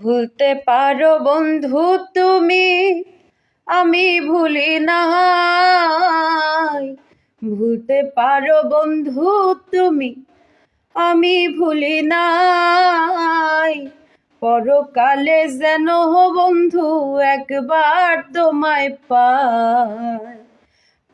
ভুলতে পারো বন্ধু তুমি, আমি ভুলি নাই। ভুলতে পারো বন্ধু তুমি, আমি ভুলি নাই। পরকালে যেন বন্ধু একবার তোমায় পাই।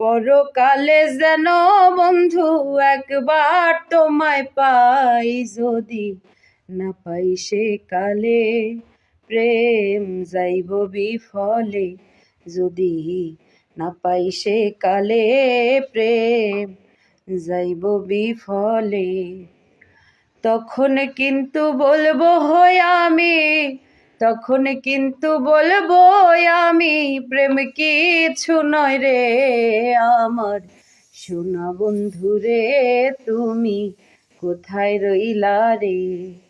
পরকালে যেন বন্ধু একবার তোমায় পাই, যদি না পাই সে কালে। প্রেম যাইব বিফলে, যদি না পাই সে কালে। প্রেম যাইব বিফলে। তখন কিন্তু বলব হই আমি। তখন কিন্তু বলব আমি। প্রেম কিছু নয় রে আমার। সোনা বন্ধু রে, তুমি কোথায় রইলা রে?